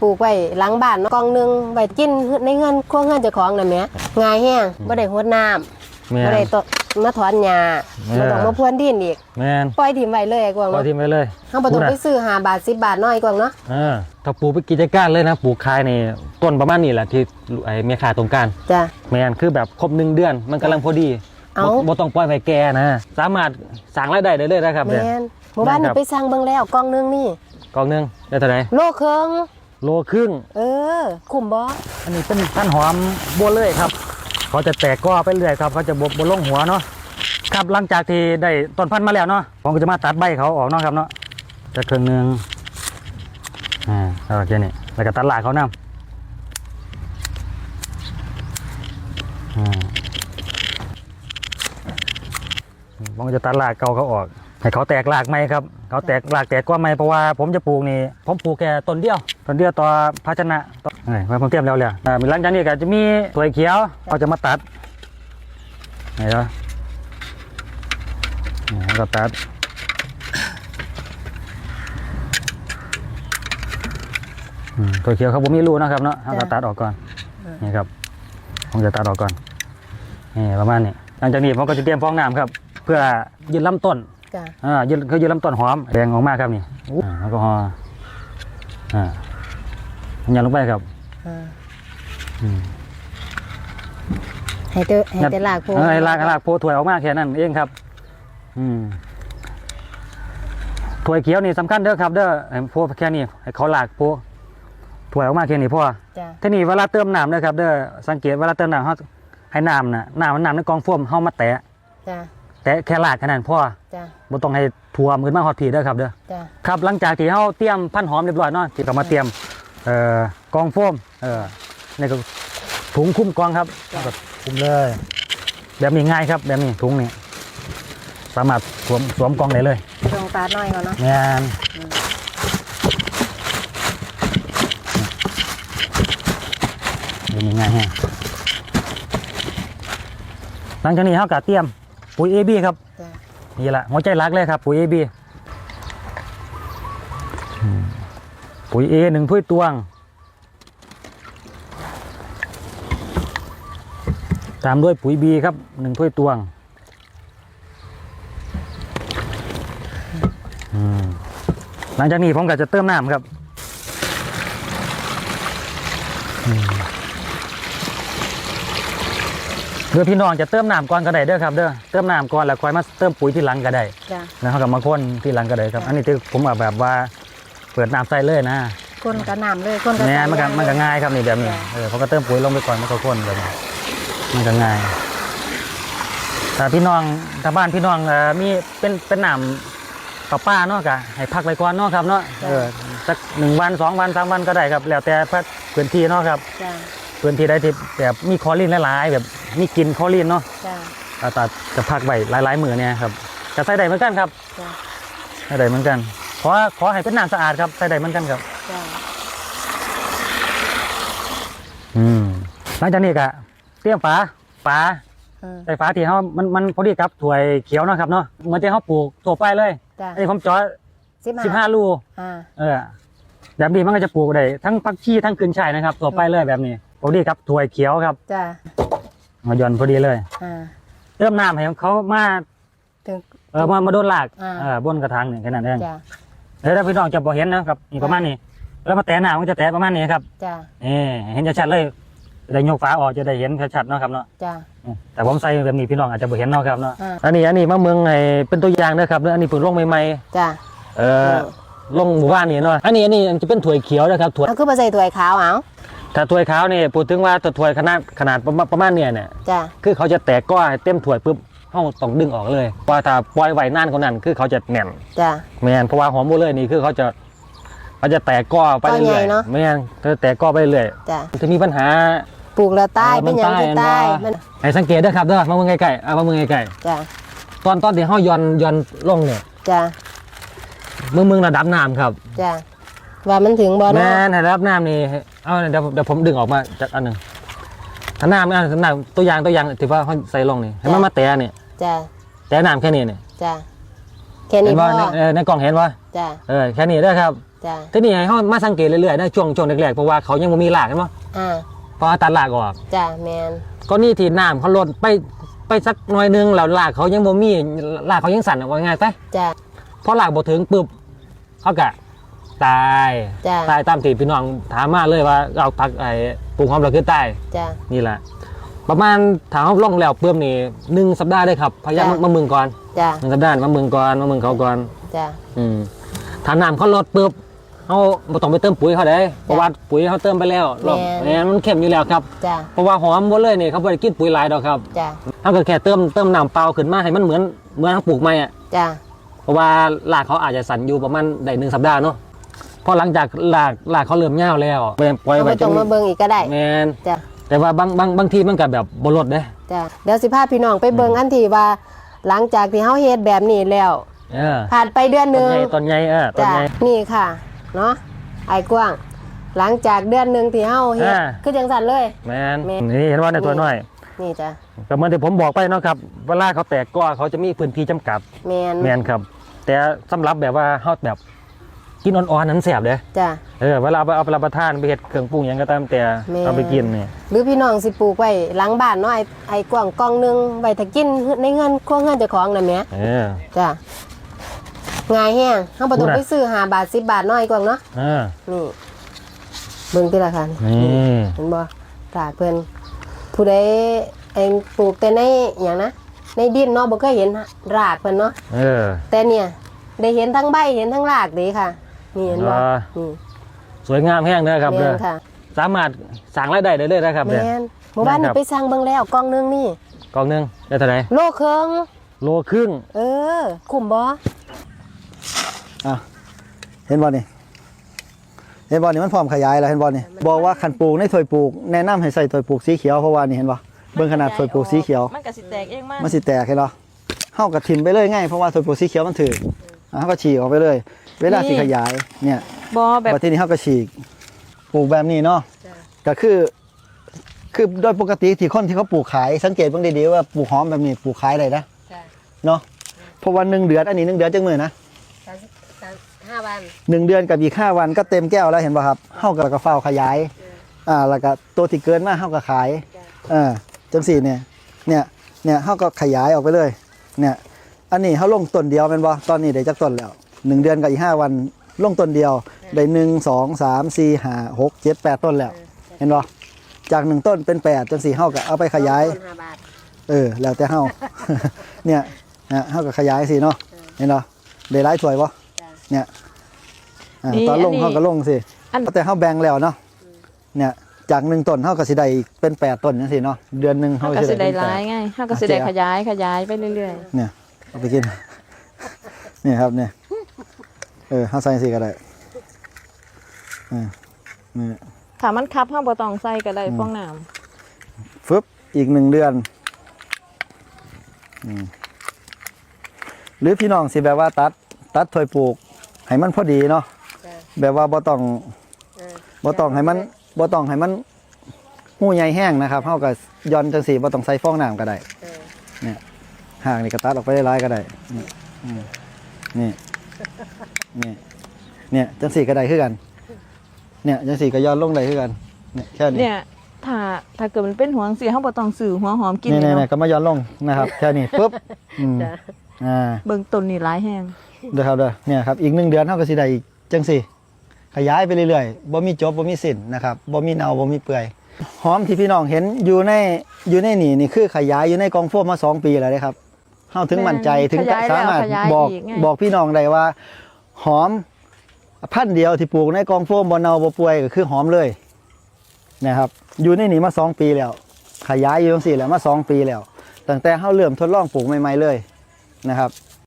ปลูกไว้หลังบ้านเนาะกองหนึงไว้กินในเงินครัวเงินเจ้าของน่ะแหมง่ายแฮงบ่ได้หดน้ำแม่บ่ได้นตกมาถอนหญ้าแม่ บ่ต้องมาพรวนดินอีกแม่นปล่อยถิ่มไว้เลยไอ้กวางพอเนาะทิ้งไว้เลยเฮาบ่ต้องพูดไปน่ะซื้อ5บาท10บาทน้อยกวางเนาะเออถ้าปลูกไปกิจการเลยนะปลูกขายนี่ต้นประมาณนี้แหละที่ไอ้เมียขาตรงการจ้ะ แม่นคือแบบครบหนึ่งเดือน มันกำลังพอดีเอ้า บ่บ่ต้องปล่อยไปแก่นะ สามารถสร้างรายได้ได้เลยนะครับเนี่ย แม่นหมู่บ้านแม่นี่นครับ ไปสั่งเบิ่งแล้วกองหนึงนี่กองหนึงได้เท่าไหร่โลครึ่ง โลครึ่ง เออ คุ้มบ่อันนี้เป็นพันธุ์หอมบัวเลยครับเขาจะแตกก็ไปเรื่อยครับเขาจะบบลงหัวเนาะครับหลังจากที่ได้ต้นพันธุ์มาแล้วเนาะผมก็จะมาตัดใบเขาออกเนาะครับเนาะจะครึ่งหนึงอ่าแล้วก็แค่นี้แล้วก็ตัดหลากเขานำอ่าผมก็จะตัดหลากเก่าเขาออก ให้เขาแตกหลากไหมครับ เขาแตกหลากแตกกว่าไหมเพราะว่าผมจะปลูกนี่ผมปลูกแค่ต้นเดียว ต้นเดียวต่อภาชนะต่อเอ้ยผมเตรียมแล้วเลยอ่าหลังจากนี้ก็จะมีถั่วเขียวเขาจะมาตัดไหนเนาะนี่แล้วก็ตัดอืมถั่วเขียวเขาผมมีรูนะครับเนาะเขาก็ตัดออกก่อนนี่ครับผมจะตัดออกก่อนนี่ประมาณนี้หลังจากนี้ผมก็จะเตรียมฟองน้ำครับ เพื่อยืนลำต้น จ้ะอ่ายืนคือยืนลำต้นหอมแดงออกมาครับนี่อ่าแอลกอฮอล์อ่ายันลงไปครับอ่าอืมให้เตอให้แต่ลากพวเออให้ลากให้ลากโพถวยออกมาแค่นั้นเองครับ อืมถวยเขียวนี่สำคัญเด้อครับ เด้อให้โพแค่นี้ให้เขาลากโพถวยออกมาแค่นี้พ่อจ้ะทีนี้เวลาเติมน้ำเด้อครับ เด้อสังเกตเวลาเติมน้ำเขาให้น้ำน่ะน้ำมันน้ำในกองโฟมเฮามาแตะจ้ะ แตะแค่ลากแค่นั้นพ่อจ้ะบ่ต้องให้ท่วมขึ้นมาฮอดผีเด้อครับเด้อ จ้ะครับหลังจากที่เขาเตรียมพันธุ์หอมเรียบร้อยเนาะที่ก็มาเตรียมเอ่อกองโฟมเออนี่ก็ถุงคุ้มกองครับแล้วก็คุ้มเลย แบบนี้ง่ายครับแบบนี้ถุงนี่สามารถสวมสวมกองได้เลยตรงตาหน่อยก่อนเนาะงานแบบนี้ง่ายแฮะหลังจากนี้เขาก็เตรียม ปุ๋ยเอบีครับจ้ะนี่แหละหัวใจหลักเลยครับปุ๋ยเอบีปุ๋ยเอหนึ่งถ้วยตวง ตามด้วยปุ๋ยบีครับหนึ่งถ้วยตวงอืมหลังจากนี้ผมก็จะเติมน้ำครับอืม เดี๋ยวพี่น้องจะเติมน้ำก่อนก็ได้เด้อครับเด้อเติมน้ำก่อนแล้วค่อยมาเติมปุ๋ยที่หลังก็ได้จ้ะ แล้วเขาก็มาค้นที่หลังก็ได้ครับ อันนี้ที่ผมเอาแบบว่าเปิดน้ำใส่เลยนะคนกระน้ำเลยคนกระเนี่ยมันก็สายมันก็ง่ายครับนี่แบบนี้จ้ะเออเขาก็เติมปุ๋ยลงไปก่อนมันก็ค้นแบบนี้มันก็ง่ายแต่พี่น้องถ้าบ้านพี่น้องเอ่อมีเป็นเป็นน้ำประป้าเนาะกะให้พักไว้ก่อนเนาะครับเนาะเออสักหนึ่งวันสองวันสามวันก็ได้ครับ แล้วแต่พื้นที่เนาะครับ จ้ะ พื้นที่ใดที่แบบมีคลอรีนหลายๆแบบมีกลินคลอรีนเนาะจ้ะก็ตัดจะพักไว้หลายๆมือเนี่ยครับจะใส่ได้เหมือนกันครับจ้ะใส่ได้เหมือนกันขอขอให้เป็นน้ำสะอาดครับใส่ได้เหมือนกันครับ จ้ะอืมหลังจากนี้ก็เตรียมฝาฝาอืมใส่ฝาที่เขามันมันพอดีกับถ้วยเขียวเนาะครับเนาะเหมือนที่เขาปลูกทั่วไปเลยจ้ะอันนี้ผมเจาะสิบสิบห้าลูอ่า เออแบบนี้มันก็จะปลูกได้ทั้งผักชีทั้งกึ่นช่ายนะครับทั่วไปเลยแบบนี้ พอดีครับถ้วยเขียวครับจ้ะมาหย่อนพอดีเลย อ่าเติมน้ำให้เขามาถึง เออมามาโดนหลากอ่า เออบนกระถางนี่แค่นั้นเองจ้ะแล้วถ้าพี่น้องจะพอเห็นนะครับนี่ประมาณนี้ แล้วมาแตะน้ำมันก็จะแตะประมาณนี้ครับจ้ะนี่เห็นชัดๆเลยได้ยกฝาออกจะได้เห็นชัดๆเนาะครับเนาะ จ้ะ แต่ผมใส่แบบนี้พี่น้องอาจจะบ่เห็นเนาะครับเนาะ อ่า อันนี้อันนี้มะเมืองไอ้เป็นตัวอย่างนะครับเนอะอันนี้เพิ่งลงใหม่จ้ะๆเออลงหมู่บ้านนี่เนาะ อันนี้อันนี้จะเป็นถั่วยเขียวนะครับถั่วยเอาคือมาใส่ถ้วยขาวเอา ถ้าถั่วยขาวนี่พูดถึงว่าถั่วยขนาดขนาดประมาณประมาณเนี่ยเนี่ยจ้ะคือเขาจะแตกก้อนเต็มถั่วยปุ๊บเฮาต้องดึงออกเลยเพราะว่าถ้าปล่อยไว้นานกว่านั้น คือเขาจะแน่นจ้ะแม่นเพราะว่าหอมบัวเลยนี่คือเขาจะเขาจะแตกก้อไปก้อนใหญ่เรื่อยเนอะ ๆแม่นเขาจะแตกก้อไปเรื่อยจ้ะจะมีปัญหา ปลูกแล้วใต้เออเป็นอย่างที่มันใต้ใต้มันให้สังเกตด้วยครับเด้อมาเมืองใกล้ๆอะมาเมืองใกล้จ้ะๆตอนตอนที่เฮาย่อนย่อนลงเนี่ยจ้ะเมืองเมืองระดับน้ำครับ จ้ะว่ามันถึงบ่แม่เนาะนให้ระดับน้ำนี่ เอาเดี๋ยวเดี๋ยวผมดึงออกมาจากอันหนึ่งถ้าน้ำอะถ้าน้ำตัวอย่างตัวอย่างที่ว่าเขาใส่ลงนี่ให้มันมาแตะนี่จ้ะแตะน้ำแค่นี้นี่จ้ะแค่เห็นี้นพอว่าในเออในกล่องเห็นว่าจ้ะเออแค่นี้เด้อครับจ้ะทีนี้ให้เฮามาสังเกตเรื่อยๆนะช่วงช่วงแรกๆเพราะว่าเขายังบ่มีรากกันบ่อ่าเพราะว่าตัดรากออก จ้ะแมนก็นี่ที่น้ำเขาลดไปไปสักหน่อยหนึงแล้วรากเขายังบ่มีรากเขายังสั่นออกว่าง่ายไปจ้ะพอรากบ่ถึงปุ๊บเขาก็ตายจ้ะตายตามที่พี่น้องถามมาเลยว่าเอาพักไอ้ปลูกหอมเราคือตายจ้ะ นี่แหละ ประมาณถามเขาล่องแล้วเพิ่มนี่หนึ่งสัปดาห์ได้ครับพยายามจ้ะ มามึงก่อนจ้ะ หนึ่งสัปดาห์มามึงก่อนมามึงเขาก่อน จ้ะ อืมถ้าน้ำเขาลดปุ๊บเขาบ่ต้องไปเติมปุ๋ยเขาได้เพราะว่าปุ๋ยเขาเติมไปแล้วรอบแม่นแม่นมันเข้มอยู่แล้วครับ จ้ะ เพราะว่าหอมหมดเลยนี่เขาบ่ได้กินปุ๋ยหลายดอกครับจ้ะ เขาก็แค่เติมเติมน้ำเปล่าขึ้นมาให้มันเหมือนเหมือนเขาปลูกใหม่อะจ้ะ เพราะว่ารากเขาอาจจะสั่นอยู่ประมาณได้หนึ่งสัปดาห์เนาะพ อหลังจากรากรากเขาเริ่มเหี่ยวแล้วไปปล่อยเอาไว้ไปตรงมาเบิ่งอีกก็ได้ แมนจ้ะ แต่ว่าบางบางบางทีมันก็แบบบลดเด้จ้ะเดี๋ยวสิพาพี่น้องไปเบิ่งอันที่ว่า หลังจากที่เฮาเฮ็ดแบบนี้แล้ว เออผ่านไปเดือนหต้นนึงใหญ่ต้นใหญ่เออต้นจ้ะใหญ่นี่ค่ะ เนาะไอ้กว้าง หลังจากเดือนหนึ่งที่เฮาเฮ็ดอ่า คือจังสั่นเลย แมนแม่น นี่เห็นว่าในตัวน้อยนี่จ้ะก็เหมือนที่ผมบอกไปเนาะครับเวลาเขาแตกก็เขาจะมีพื้นที่จำกัด แมนแมนครับ แต่สำหรับแบบว่าเขาแบบ กินอ่อนๆนั้นแสบเด้จ้ะ เออเวลาเอาไปเอาไปรับประทานไปเห็ดเครื่องปรุงหยังก็ตามแต่แม่นเอาไปกินนี่หรือพี่น้องสิปลูกไว้หลังบ้านเนาะไอ้ไอ้กว้างกองหนึงไว้ถ้ากินในเงินครัวเงินเจ้าของน่ะแหม่เออ จ้ะง่ายแฮงเฮาบ่ต้องพูดอะไปซื้อ5บาท10บาทเนาะไอ้กว้างเนาะเออนี่เบิ่งติละค่ะนี่เห็นบ่ตากเพิ่นผู้ใดเองปลูกแต่ในหยังนะในดินเนาะบ่เคยเห็นรากเพิ่นเนาะ เออแต่เนี่ยได้เห็นทั้งใบเห็นทั้งรากเดีค่ะ นี่เห็นบ่อ่านี่สวยงามแห้งเด้อครับแมเด้อนค่ะสามารถสั่งรายได้ได้เลยนะครับแมเนี่ยนหมู่บ้านแม่นี่นครับไปสั่งเบิ่งแล้วกล่องหนึงนี่กล่องหนึงได้เท่าไหร่โลครึ่งโลครึ่งเออคุ้มบ่อะเห็นบอลนี่เห็นบอลนี่มันพร้อมขยายแล้วเห็นบอลนี่บอกว่าขันปลูกในถ้วยปลูกแนะนำให้ใส่ถ้วยปลูกสีเขียวเพราะว่านี่เห็นบ่เบิ่งขนาดถ้วยปลูกสีเขียวมันก็สิแตกเองมากมันสิแตกเห็นเหรอเฮากับทิมไปเลยง่ายเพราะว่าถ้วยปลูกสีเขียวมันถืออะ เฮาก็ฉีกออกไปเลย เวลาสิขยายเนี่ยบอแบบบัดทีนี้เฮาก็ฉีกปลูกแบบนี้เนาะก็คือ คือโดยปกติที่คนที่เขาปลูกขายสังเกตเบิ่งดีๆว่าปลูกหอมแบบนี้ปลูกขายได้นะจ้ะเนาะเพราะว่าหนึ่งเดือนอันนี้หนึ่งเดือนจังมือนะ5วันหนึ่งเดือนกับอีกห้าวันก็เต็มแก้วแล้วเห็นป่ะครับเฮากับกระเฝ้าขยายอ่าแล้วก็ตัวที่เกินมาเฮาก็ขายเอ่าจังสี่เนี่ยเนี่ยเนี่ยเฮาก็ขยายออกไปเลย เนี่ย อันนี้เฮาลงต้นเดียวแม่นบ่ตอนนี้ได้จักต้นแล้วหนึ่งเดือนกับอีกห้าวันลงต้นเดียวได้หนึ่งสองสามสี่ห้าหกเจ็ดแปดต้นแล้ว เห็นบ่จากหนึ่งต้นเป็นแปดจังสี่เฮาก็เอาไปขยายต้นห้าบาทเออ แล้วแต่เฮา เนี่ยนะเฮาก็ขยายสิเนาะเห็นบ่ได้หลายถ้วยบ่จ้ะเนี่ยอ่านี่ตอนลงอันนี้เฮาก็ลงสิอันแต่เฮาแบ่งแล้วเนาะเนี่ยจากหนึ่งต้นเฮาก็สิได้อีกเป็นแปดต้นจังซี่เนาะเดือนหนึงเฮาเฮาก็ก็สิสิได้ได้เป็นแปร้ายดไงเฮาก็สิได้อะขยายขยายไปเรื่อยเนี่ย เอาไปกิน นี่ครับเนี่ยเออเฮาใส่สิก็ได้อ่านี่ๆถ้ามันคับเฮาบ่ต้องใส่ก็ได้ฟองน้ำฟึบอีกหนึ่งเดือนอืมหรือพี่น้องสิแบบว่าตัด ตัดถอยปลูก ให้มันพอดีเนาะจ้ะแบบว่าบ่ต้องเออบ่ต้องให้มันบ่ต้องให้มันหูใหญ่แห้งนะครับเฮาก็ย้อนจังสีบ่ต้องใส่ฟองน้ำก็ได้ เออ ห่างนี่ก็ตัดออกไปได้หลายก็ได้นี่อืมนี่นี่เนี่ยจังสีก็ได้คือกัน เนี่ยจังสีก็ย้อนลงได้คือกันเนี่ยแค่นี้เนี่ยถ้าถ้าเกิดมันเป็นหัวจังซี่เฮาบ่ต้องซื้อหัวหอมกินนี่เลยนี่เนาะก็มาย้อนลงนะครับ แค่นี้ปุ๊บอืมจ้ะอ่าเบิ่งต้นนี่หลายแฮงเด้อครับเด้อเนี่ยครับอีกหนึ่งเดือนเฮาก็สิได้อีกจังสี่ ขยายไปเรื่อยๆบ่มีจบบ่มีสิ้นนะครับบ่มีเน่าบ่มีเปื่อยหอมที่พี่น้องเห็นอยู่ในอยู่ในนี่นี่คือขยายอยู่ในกองโฟมมาสองปีแล้วเด้ครับ เฮาถึงมั่นใจถึงขยายสามารถแล้วขยายบอกอีกไง บอกพี่น้องได้ว่า หอมพันธุ์เดียวที่ปลูกในกองโฟมบ่เน่าบ่เปื่อยก็คือหอมเลยนะครับ อยู่ในนี่มาสองปีแล้ว ขยายอยู่จังซี่แหล้วมาสองปีแล้วตั้งแต่เฮาเริ่มทดลองปลูกใหม่ๆเลยนะครับ